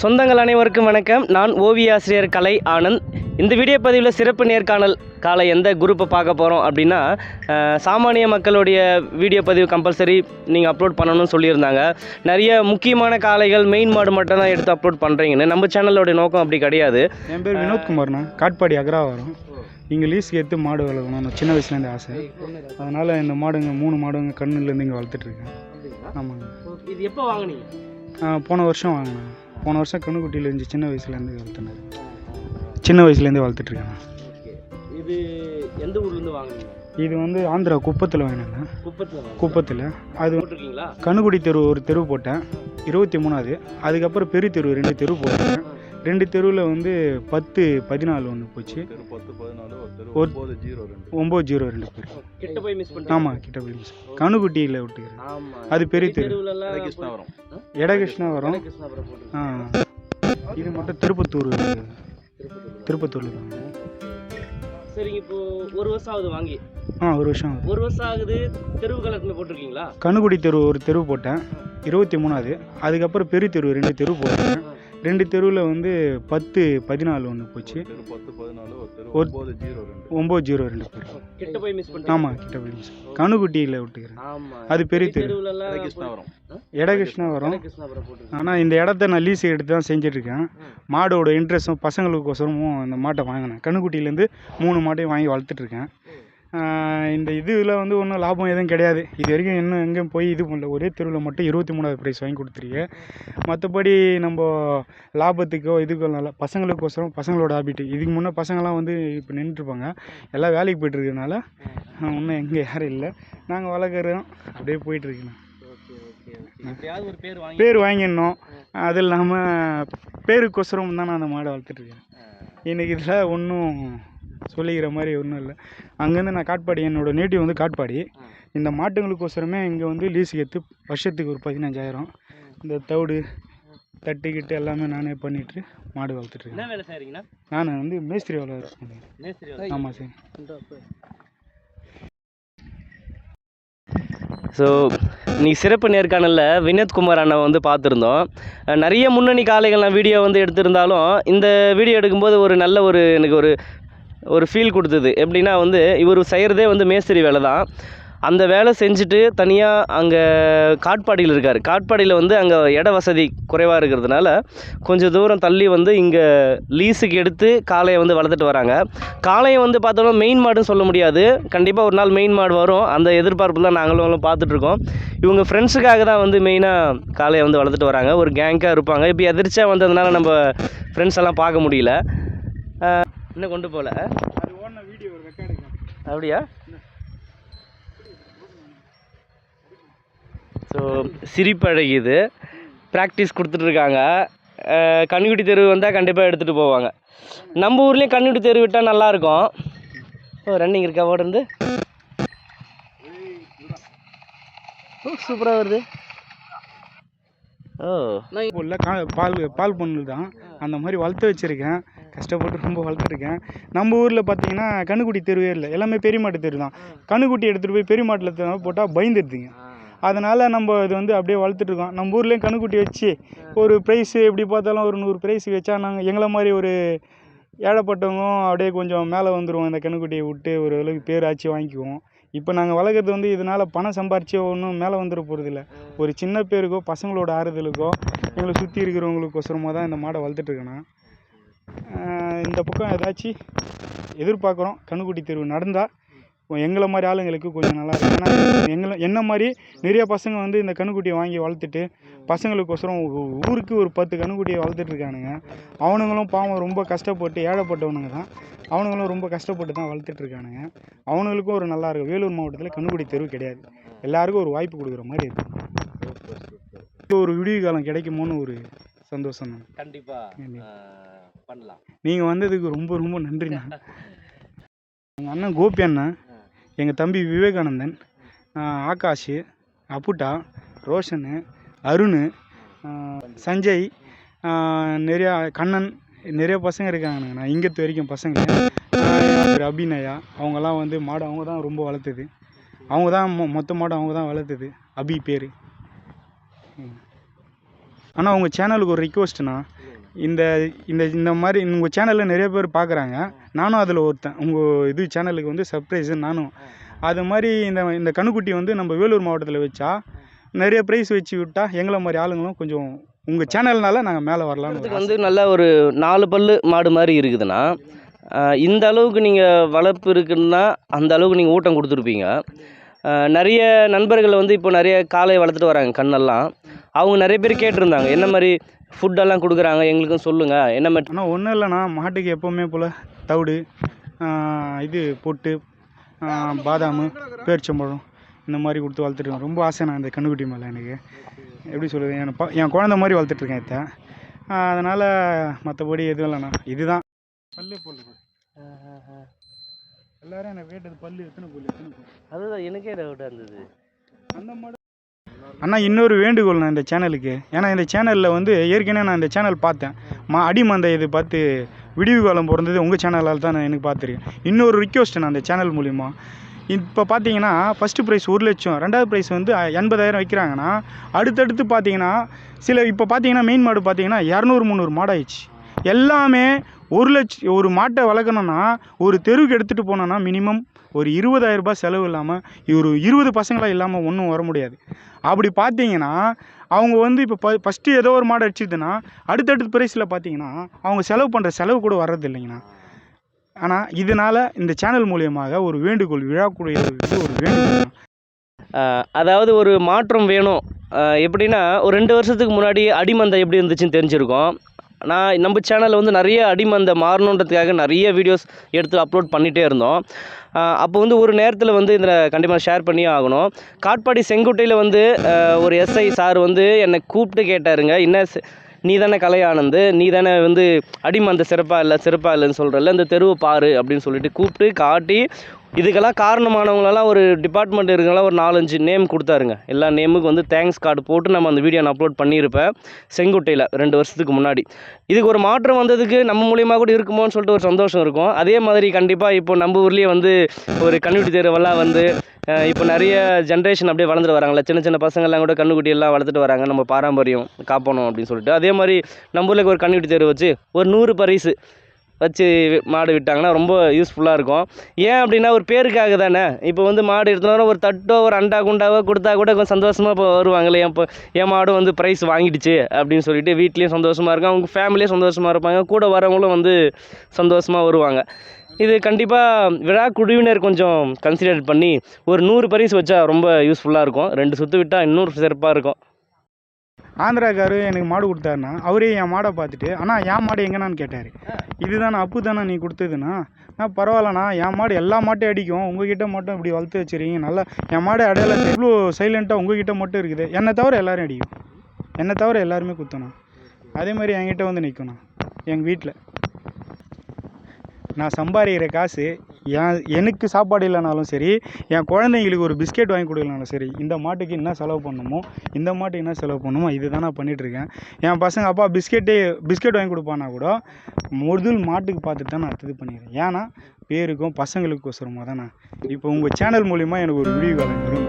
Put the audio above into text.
சொந்தங்கள் அனைவருக்கும் வணக்கம். நான் ஓவிய ஆசிரியர் கலை ஆனந்த். இந்த வீடியோ பதிவில் சிறப்பு நேர்காணல் காலை எந்த குரூப்பை பார்க்க போகிறோம் அப்படின்னா சாமானிய மக்களுடைய வீடியோ பதிவு கம்பல்சரி நீங்கள் அப்லோட் பண்ணணும்னு சொல்லியிருந்தாங்க. நிறைய முக்கியமான காளைகள் மெயின் மாடு மட்டும் தான் எடுத்து அப்லோட் பண்ணுறீங்கன்னு நம்ம சேனலோட நோக்கம் அப்படி கிடையாது. என் பேர் வினோத்குமார்ண்ணா காட்பாடி அக்ராவரம். இங்கே லீஸ்க்கு எடுத்து மாடு வளர்க்கணும் சின்ன வயசுலேருந்து ஆசை. அதனால் இந்த மாடுங்க மூணு மாடுங்க கண்ணுலேருந்து இங்கே வளர்த்துட்ருக்கேன் ஆமாங்க. இது எப்போ வாங்குனீங்க? போன வருஷம் வாங்கினேன். போன வருஷம் கண்ணுக்குட்டியில் இருந்துச்சு சின்ன வயசுலேருந்து வளர்த்துனேன் சின்ன வயசுலேருந்தே வளர்த்துட்ருக்கேன் இது எந்த ஊர்லேருந்து வாங்குனீங்க? இது வந்து ஆந்திரா குப்பத்தில் வாங்கினேன் குப்பத்தில் குப்பத்தில். அது போட்டிருக்கீங்களா? கண்ணுக்குடி தெரு ஒரு தெரு போட்டேன். இருபத்தி மூணாவது. அதுக்கப்புறம் பெரிய தெரு ரெண்டு தெரு போட்டேன். ரெண்டு தெருவில் வந்து பத்து பதினாலு ஒன்று போச்சு. ஒரு ஒம்பது ஜீரோ ரெண்டு. ஒம்பது ஜீரோ ரெண்டு பேர் கிட்ட போய் மிஸ் பண்ணிட்டீங்க. ஆமாம் கிட்ட போய் miss. கண்ணுக்குட்டியில் விட்டுக்கிறேன் ஆமா. அது பெரிய தெரு. எடகிருஷ்ணா வரும் ஆ? இது மட்டும் திருப்பத்தூர். திருப்பத்தூர் திருப்பத்தூரில் தான். சரிங்க இப்போ ஒரு வருஷம் ஆகுது வாங்கி. ஆ ஒரு வருஷம் ஆகுது. ஒரு வருஷம் ஆகுது தெருவு கலர்ல போட்டிருக்கீங்களா? கண்ணுக்குடி தெரு ஒரு தெரு போட்டேன். இருபத்தி மூணாவது. அதுக்கப்புறம் பெரிய தெரு ரெண்டு தெரு போட்டேன். ரெண்டு தெருவில் வந்து பத்து பதினாலு ஒன்று போச்சு. ஒரு ஒம்பது ஜீரோ ரெண்டு. பேர் கிட்ட போய் மிஸ் பண்ணிட்டீங்க. ஆமாம் கிட்ட போய் miss. கண்ணுக்குட்டியில் விட்டுக்கிறேன். ஆமா. அது பெரிய தெரு. எடகிருஷ்ணா வரும் ஆனால் இந்த இடத்த நான் லீஸ் எடுத்து தான் செஞ்சிட்ருக்கேன் மாடோட இன்ட்ரெஸ்ட்டும் பசங்களுக்கோசரமும் இந்த மாட்டை வாங்கினேன். கண்ணுக்குட்டியிலேருந்து மூணு மாட்டையும் வாங்கி வளர்த்துட்ருக்கேன். இந்த இதில் வந்து ஒன்றும் லாபம் எதுவும் கிடையாது. இது வரைக்கும் இன்னும் எங்கேயும் போய் இது பண்ணல. ஒரே தெருவில் மட்டும் இருபத்தி மூணாவது ப்ரைஸ் வாங்கி கொடுத்துருக்கேன் மற்றபடி நம்ம லாபத்துக்கோ இதுக்கோ நல்லா பசங்களுக்கோசரம் பசங்களோட ஹாபிட் இதுக்கு முன்னே பசங்களாம் வந்து இப்போ நின்றுட்டுருப்பாங்க. எல்லாம் வேலைக்கு போயிட்டுருக்கனால இன்னும் எங்கே யாரும் இல்லை. நாங்கள் வளர்க்குறோம். அப்படியே ஒரு பேர் வாங்கி பேர் வாங்கிடணும். அது இல்லாமல் பேருக்கோசரம் தான் நான் அந்த மாடை வளர்த்துட்ருக்கேன் எனக்கு இதில் ஒன்றும் சொல்லிக்கிற மாதிரி ஒன்றும் இல்லை. அங்கேருந்து நான் காட்பாடி என்னோட நேட்டிவ் வந்து காட்பாடி. இந்த மாட்டுங்களுக்கோசரமே இங்கே வந்து லீஸுக்கு எடுத்து வருஷத்துக்கு ஒரு பதினஞ்சாயிரம். இந்த தவிடு தட்டிக்கிட்டு எல்லாமே நானே பண்ணிட்டு மாடு வளர்த்துட்ருக்கேன் நான் வந்து மேஸ்திரி வேலை இருக்கேன். ஆமாம் சார். ஸோ இன்னைக்கு சிறப்பு நேர்காணலில் வினோத்குமார் அண்ணா வந்து பார்த்துருந்தோம். நிறைய முன்னணி காளைகள்லாம் வீடியோ வந்து எடுத்திருந்தாலும் இந்த வீடியோ எடுக்கும்போது ஒரு நல்ல ஒரு எனக்கு ஒரு ஒரு ஃபீல் கொடுத்தது. எப்படின்னா வந்து இவர் செய்கிறதே வந்து மேஸ்திரி வேலை தான். அந்த வேலை செஞ்சுட்டு தனியாக அங்கே காட்பாடியில் இருக்கார். காட்பாடியில் வந்து அங்கே இட வசதி குறைவாக இருக்கிறதுனால கொஞ்சம் தூரம் தள்ளி வந்து இங்கே லீஸுக்கு எடுத்து காளையை வந்து வளர்த்துட்டு வராங்க. காளையை வந்து பார்த்தோம்னா மெயின் மாடுன்னு சொல்ல முடியாது. கண்டிப்பாக ஒரு நாள் மெயின் மாடு வரும். அந்த எதிர்பார்ப்பு தான் நாங்களும் பார்த்துட்ருக்கோம் இவங்க ஃப்ரெண்ட்ஸுக்காக தான் வந்து மெயினாக காளையை வந்து வளர்த்துட்டு வராங்க. ஒரு கேங்காக இருப்பாங்க. இப்போ எதிர்ச்சியாக வந்ததுனால நம்ம ஃப்ரெண்ட்ஸ் எல்லாம் பார்க்க முடியல. இன்னும் கொண்டு போகல. அப்படியா? ஸோ சிரிப்பழகிது ப்ராக்டிஸ் கொடுத்துட்ருக்காங்க. கண்ணுக்குட்டி தெரு வந்தால் கண்டிப்பாக எடுத்துகிட்டு போவாங்க. நம்ம ஊர்லேயும் கண்ணுக்குட்டி தெரு விட்டால் நல்லாயிருக்கும். ஓ ரன்னிங் இருக்கா? ஓடுறது? ஓ சூப்பராக வருது. ஓ. உள்ள கா பால் பால் பொண்ணு தான் அந்த மாதிரி வளர்த்து வச்சுருக்கேன். கஷ்டப்பட்டு ரொம்ப வளர்த்துருக்கேன். நம்ம ஊரில் பார்த்தீங்கன்னா கண்ணுக்குட்டி தெருவே இல்லை. எல்லாமே பெரிய மாட்டு தெரு தான். கண்ணுக்குட்டி எடுத்துகிட்டு போய் பெரிய மாட்டில் போட்டால் பயந்துடுதுங்க அதனால் நம்ம இது வந்து அப்படியே வளர்த்துட்ருக்கோம். நம்ம ஊர்லேயும் கண்ணுக்குட்டி வச்சு ஒரு ப்ரைஸு எப்படி பார்த்தாலும் ஒரு நூறு ப்ரைஸ் வச்சா நாங்கள் எங்களை மாதிரி ஒரு ஏழைப்பட்டவங்க அப்படியே கொஞ்சம் மேலே வந்துடுவோம் இந்த கண்ணுக்குட்டியை விட்டு ஒரு அளவுக்கு பேர் ஆச்சு வாங்கிக்குவோம். இப்போ நாங்கள் வளர்க்குறது வந்து இதனால் பணம் சம்பாரிச்சு ஒன்றும் மேலே வந்துட போகிறதில்ல ஒரு சின்ன பேருக்கோ பசங்களோட ஆறுதலுக்கோ எங்களை சுற்றி இருக்கிறவங்களுக்கோசரமாக தான் இந்த மாடை வளர்த்துட்ருக்கேன் நான். இந்த பக்கம் ஏதாச்சும் எதிர்பார்க்குறோம் கண்ணுக்குட்டி தெருவு நடந்தால் எங்களை மாதிரி ஆளுங்களுக்கு கொஞ்சம் நல்லா இருக்கும் ஏன்னா எங்களை என்ன மாதிரி நிறைய பசங்க வந்து இந்த கண்ணுக்குட்டியை வாங்கி வளர்த்துட்டு பசங்களுக்கோசரம் ஊருக்கு ஒரு பத்து கண்ணுக்குட்டியை வளர்த்துட்டு இருக்கானுங்க. அவனுங்களும் பாவம் ரொம்ப கஷ்டப்பட்டு ஏழைப்பட்டவனுங்க தான். அவனுங்களும் ரொம்ப கஷ்டப்பட்டு தான் வளர்த்துட்டு இருக்கானுங்க. அவனுங்களுக்கும் ஒரு நல்லா இருக்கும். வேலூர் மாவட்டத்தில் கண்ணுக்குட்டி தெருவு கிடையாது. எல்லாருக்கும் ஒரு வாய்ப்பு கொடுக்குற மாதிரி இருக்கும் ஒரு விடிவு காலம் கிடைக்குமோன்னு ஒரு சந்தோஷம் தான். கண்டிப்பாக பண்ணலாம். நீங்கள் வந்ததுக்கு ரொம்ப ரொம்ப நன்றிண்ணா. எங்கள் அண்ணன் கோபி அண்ணன் எங்கள் தம்பி விவேகானந்தன் ஆகாஷ் அப்புட்டா ரோஷனு அருண் சஞ்சய் நிறையா கண்ணன் நிறைய பசங்க இருக்காங்க நான் இங்கத்து வரைக்கும் பசங்க. பேர் அபிநயா. அவங்கெல்லாம் வந்து மாடு அவங்க தான் ரொம்ப வளர்த்தது. அவங்க தான் மொ மொத்த மாடு அவங்க தான் வளர்த்தது. அபி பேர். ஆனால் உங்கள் சேனலுக்கு ஒரு ரிக்வஸ்ட்ண்ணா இந்த இந்த இந்த மாதிரி உங்கள் சேனலில் நிறைய பேர் பார்க்குறாங்க நானும் அதில் ஒருத்தன். உங்கள் இது சேனலுக்கு வந்து சர்ப்ரைஸு நானும். அது மாதிரி இந்த இந்த கண்ணுக்குட்டி வந்து நம்ம வேலூர் மாவட்டத்தில் வச்சா நிறைய ப்ரைஸ் வச்சு விட்டா எங்களை மாதிரி ஆளுங்களும் கொஞ்சம் உங்கள் சேனல்னால நாங்கள் மேலே இதுக்கு வந்து நல்ல ஒரு நாலு பல்லு மாடு மாதிரி இருக்குதுன்னா இந்த அளவுக்கு நீங்கள் வளர்ப்பு இருக்குன்னா அந்த அளவுக்கு நீங்கள் ஊட்டம் கொடுத்துருப்பீங்க. நிறைய நண்பர்கள் வந்து இப்போ நிறைய காளை வளர்த்துட்டு வராங்க கண்ணெல்லாம். அவங்க நிறைய பேர் கேட்டிருந்தாங்க. என்ன மாதிரி ஃபுட்டெல்லாம் கொடுக்குறாங்க எங்களுக்கும் சொல்லுங்கள் என்ன மாதிரி ஆனால் ஒன்றும் இல்லைண்ணா. மாட்டுக்கு எப்போவுமே போல் தவிடு இது பொட்டு பாதாம் பேரிச்சம்பழம் இந்த மாதிரி கொடுத்து வளர்த்துருக்கேன் ரொம்ப ஆசை நான் இந்த கண்ணுக்குட்டி மேலே எனக்கு. எப்படி சொல்கிறது என் ப என் குழந்த மாதிரி வளர்த்துட்ருக்கேன் இதை அதனால் மற்றபடி எதுவும் இல்லைண்ணா. இதுதான். பல்லு பொல்லு எல்லாரும் எனக்கு கேட்டது பல்லு எத்தனை பல்லு எத்தனை பல்லு அதுதான் எனக்கே டவுட்டாக இருந்தது. அந்த மாடு அண்ணா இன்னொரு வேண்டுகோள் நான் இந்த சேனலுக்கு. ஏன்னா இந்த சேனலில் வந்து ஏற்கனவே நான் இந்த சேனல் பார்த்தேன். மா அடிமந்தை இது பார்த்து விடிவு காலம் பிறந்தது உங்கள் சேனலால் தான் நான் எனக்கு பார்த்துருக்கேன். இன்னொரு ரிக்வெஸ்ட் நான் அந்த சேனல் மூலிமா இப்போ பார்த்தீங்கன்னா ஃபஸ்ட்டு ப்ரைஸ் ஒரு லட்சம் ரெண்டாவது ப்ரைஸ் வந்து எண்பதாயிரம் வைக்கிறாங்கன்னா அடுத்தடுத்து பார்த்தீங்கன்னா சில இப்போ பார்த்தீங்கன்னா மெயின் மாடு பார்த்தீங்கன்னா இரநூறு முந்நூறு மாடாயிடுச்சு. எல்லாமே ஒரு லட்சம் ஒரு மாட்டை வளர்க்கணுன்னா ஒரு தெருவுக்கு எடுத்துகிட்டு போனோன்னா மினிமம் ஒரு இருபதாயிரம் ரூபாய் செலவு இல்லாமல் ஒரு இருபது பசங்களாக இல்லாமல் ஒன்றும் வர முடியாது. அப்படி பார்த்தீங்கன்னா அவங்க வந்து இப்போ ப ஃபஸ்ட்டு ஏதோ ஒரு மாடு அடிச்சிதுன்னா அடுத்தடுத்த ப்ரைஸில் பார்த்தீங்கன்னா அவங்க செலவு பண்ணுற செலவு கூட வர்றது இல்லைங்கண்ணா. ஆனால் இதனால் இந்த சேனல் மூலியமாக ஒரு வேண்டுகோள் விழாக்குடைய ஒரு வேண்டுகோள். அதாவது ஒரு மாற்றம் வேணும். எப்படின்னா ஒரு ரெண்டு வருஷத்துக்கு முன்னாடி அடிமந்தை எப்படி இருந்துச்சுன்னு தெரிஞ்சிருக்கோம். நான் நம்ம சேனலில் வந்து நிறைய அடிமந்தை மாறணுன்றதுக்காக நிறைய வீடியோஸ் எடுத்து அப்லோட் பண்ணிகிட்டே இருந்தோம். அப்போ வந்து ஒரு நேரத்தில் வந்து இதில் கண்டிப்பாக ஷேர் பண்ணியே ஆகணும். காட்பாடி செங்குட்டையில் வந்து ஒரு எஸ்ஐ சார் வந்து என்னை கூப்பிட்டு கேட்டாருங்க என்ன நீ தானே கலையானந்து நீ தானே வந்து அடிமந்த சிறப்பாக இல்லை சிறப்பாக இல்லைன்னு சொல்கிறல்ல இந்த தெருவை பாரு அப்படின்னு சொல்லிட்டு கூப்பிட்டு காட்டி இதுக்கெல்லாம் காரணமானவங்களெல்லாம் ஒரு டிபார்ட்மெண்ட் இருக்கனால ஒரு நாலஞ்சு நேம் கொடுத்தாருங்க. எல்லா நேமுக்கு வந்து தேங்க்ஸ் கார்டு போட்டு நம்ம அந்த வீடியோ நான் அப்லோட் பண்ணியிருப்பேன் செங்குட்டையில் ரெண்டு வருஷத்துக்கு முன்னாடி. இதுக்கு ஒரு மாற்றம் வந்ததுக்கு நம்ம மூலியமாக கூட இருக்குமோன்னு சொல்லிட்டு ஒரு சந்தோஷம் இருக்கும். அதே மாதிரி கண்டிப்பாக இப்போ நம்ம ஊர்லேயே வந்து ஒரு கன்னியூட்டி தேர்வெல்லாம் வந்து இப்போ நிறைய ஜென்ரேஷன் அப்படியே வளர்ந்துட்டு வராங்களா சின்ன சின்ன பசங்கள்லாம் கூட கண்ணுக்குட்டி எல்லாம் வளர்த்துட்டு வராங்க. நம்ம பாரம்பரியம் காப்பணும் அப்படின்னு சொல்லிட்டு. அதே மாதிரி நம்ம ஊரில் ஒரு கண்ணுக்குட்டி தேர்வு வச்சு ஒரு நூறு பரிசு வச்சு மாடு விட்டாங்கன்னா ரொம்ப யூஸ்ஃபுல்லாக இருக்கும். ஏன் அப்படின்னா ஒரு பேருக்காக தானே. இப்போ வந்து மாடு எடுத்தோன்னா ஒரு தட்டோ ஒரு அண்டா குண்டாவோ கொடுத்தா கூட கொஞ்சம் சந்தோஷமாக இப்போ வருவாங்களே என் இப்போ என் மாடும் வந்து ப்ரைஸ் வாங்கிடுச்சு அப்படின்னு சொல்லிட்டு வீட்லேயும் சந்தோஷமாக இருக்கும். அவங்க ஃபேமிலியும் சந்தோஷமாக இருப்பாங்க. கூட வரவங்களும் வந்து சந்தோஷமாக வருவாங்க. இது கண்டிப்பாக விழா குழுவினர் கொஞ்சம் கன்சிடர் பண்ணி ஒரு நூறு பரிசு வச்சா ரொம்ப யூஸ்ஃபுல்லாக இருக்கும். ரெண்டு சுற்று விட்டால் இன்னும் சிறப்பாக இருக்கும். ஆந்திராக்காரு எனக்கு மாடு கொடுத்தாருண்ணா. அவரே என் மாடை பார்த்துட்டு ஆனால் என் மாடு எங்கண்ணான்னு கேட்டார். இதுதானே அப்பு தானே நீ கொடுத்ததுண்ணா? நான் பரவாயில்லண்ணா. என் மாடு எல்லா மாட்டையும் அடிக்கும். உங்ககிட்ட மட்டும் இப்படி வளர்த்து வச்சுருக்கீங்க. நல்லா என் மாடு அடையாளம் இவ்வளோ சைலண்ட்டாக உங்ககிட்ட மட்டும் இருக்குது. என்னை தவிர எல்லாரும் அடிக்கும். என்னை தவிர எல்லாருமே குத்தணும். அதே மாதிரி என்கிட்ட வந்து நிற்கணும் எங்கள் வீட்டில் நான் சம்பாதிக்கிற காசு என் எனக்கு சாப்பாடு இல்லைனாலும் சரி என் குழந்தைங்களுக்கு ஒரு பிஸ்கெட் வாங்கி கொடுக்கலனாலும் சரி இந்த மாட்டுக்கு என்ன செலவு பண்ணணுமோ இந்த மாட்டுக்கு என்ன செலவு பண்ணணுமோ இதுதான் நான் பண்ணிகிட்ருக்கேன் என் பசங்க அப்பா பிஸ்கெட்டே பிஸ்கெட் வாங்கி கொடுப்பானா கூட முதல் மாட்டுக்கு பார்த்துட்டு தான் நான் இது பண்ணிடுறேன் ஏன்னா பேருக்கும் பசங்களுக்கோசரமாக தான் நான். இப்போ உங்கள் சேனல் மூலிமா எனக்கு ஒரு விடிவு காலம் வரும்